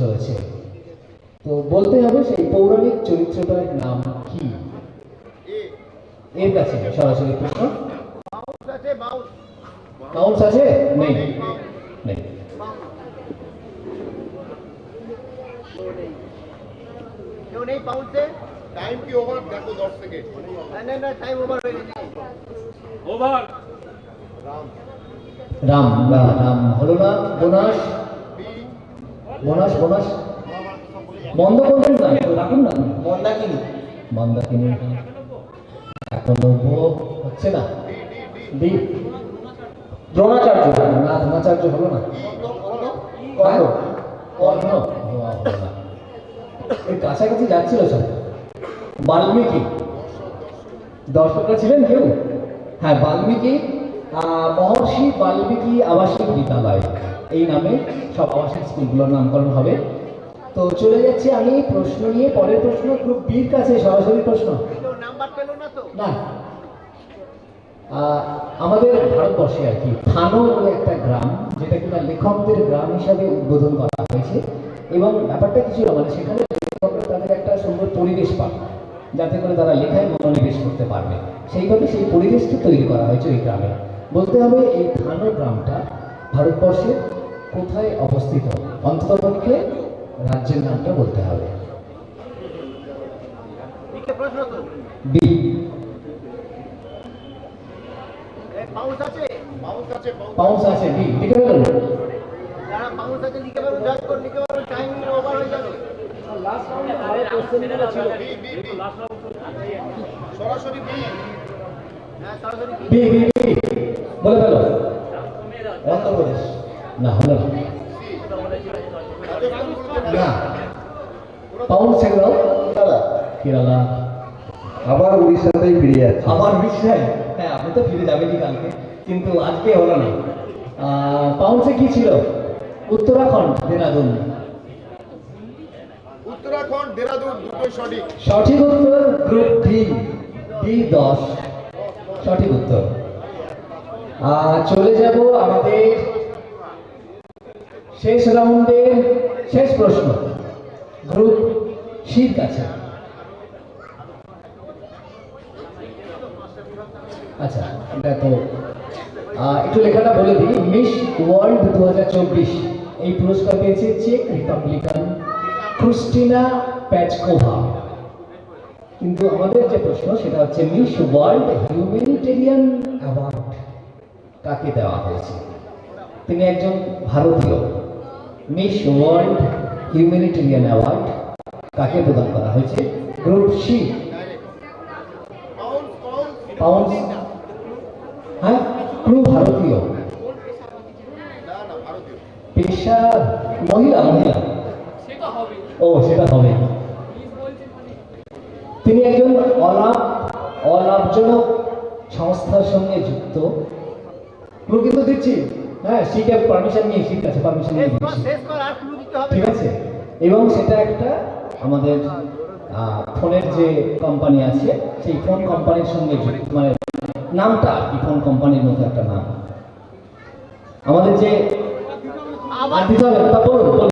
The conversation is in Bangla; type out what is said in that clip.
চলেছে। তো বলতে হবে সেই পৌরাণিক চরিত্রটার নাম কি? এর কাছে সরাসরি প্রশ্ন। আছে কাউন্স আছে? নেই। নেই। কেউ নেই বাউন্সে টাইম কি ওভার দেখো দশ সেকেন্ড না না টাইম ওভার হয়ে গেছে। ওভার রাম। রাম হলো না বোনাস। Bonus bonus. বন্ধ করবেন না রাখুন না। মন্দাকিনী। মন্দাকিনী। এখন নব্য হচ্ছে না। দি দ্রোণাচার্য। না দ্রোণাচার্য হলো না। কর্ণ? কর্ণ। এই কাছাকাছি যাচ্ছিল সব। বাল্মীকি। দর্শকরা ছিলেন কেউ? হ্যাঁ বাল্মীকি মহর্ষি বাল্মীকি আবাসিক বিদ্যালয়। এই নামে সব আবাসিক স্কুলগুলোর নামকরণ হবে। তো চলে যাচ্ছি আমি প্রশ্ন নিয়ে। পরের প্রশ্ন গ্রুপ বির কাছে সরাসরি প্রশ্ন। না আমাদের ভারতবর্ষে আর কি থানো বলে একটা গ্রাম যেটা কিনা লেখকদের গ্রাম হিসাবে উদ্বোধন করা হয়েছে। এবং ব্যাপারটা কিছু মানে সেখানে লেখকরা তাদের একটা সুন্দর পরিবেশ পাবে যাতে করে তারা লেখায় মনোনিবেশ করতে পারবে। সেইভাবে সেই পরিবেশটা তৈরি করা হয়েছে ওই গ্রামে। বলতে হবে এই থানো গ্রামটা ভারতবর্ষে কোথায় অবস্থিত? অন্ততপক্ষে রাজ্যের নামটা বলতে হবে। বি। পাউন্স আছে? বি। লিখে হয়ে সরাসরি বি। হ্যাঁ বি বি। অন্ধ্রপ্রদেশ না হলো না। পাউন্ড সেগুলো? কেরালা আবার উড়িষ্যাতেই ফিরে যাচ্ছে। আবার বিশ্বাস হ্যাঁ আপনি তো ফিরে যাবেনই কালকে। কিন্তু আজকে হলো না। পাউন্ডসে কি ছিল? উত্তরাখণ্ড দেরাদুন। উত্তরাখণ্ড দেরাদুন দুটোই সঠিক। সঠিক উত্তর গ্রুপ ডি। ডি দশ। সঠিক উত্তর। চলে যাব আমাদের শেষ রাউন্ডের শেষ প্রশ্ন। গ্রুপ শীত কাছে। আচ্ছা আহ, একটু লেখাটা বলে দিই। মিস ওয়ার্ল্ড দু হাজার চব্বিশ এই পুরস্কার পেয়েছে চেক রিপাবলিকান ক্রিস্টিনা প্যাচকোভা। কিন্তু আমাদের যে প্রশ্ন সেটা হচ্ছে মিস ওয়ার্ল্ড হিউম্যানিটেরিয়ান অ্যাওয়ার্ড। কাকে দেওয়া হয়েছে। তিনি একজন ভারতীয়। মিস ওয়ার্ল্ড হিউম্যানিটেরিয়ান অ্যাওয়ার্ড কাকে প্রদান করা হয়েছে। Group C. হ্যাঁ তিনি একজন অলাভ অলাভজনক সংস্থার সঙ্গে যুক্ত। কিন্তু দিচ্ছি হ্যাঁ সিটে পারমিশন নিয়ে সিট আছে পারমিশন নিয়ে। ঠিক আছে? এবং সেটা একটা আমাদের ফোনের যে কোম্পানি আছে সেই ফোন কোম্পানির সঙ্গে মানে নামটা আর কি ফোন কোম্পানির মধ্যে একটা নাম। আমাদের যে আর দিতে হবে তা বলুন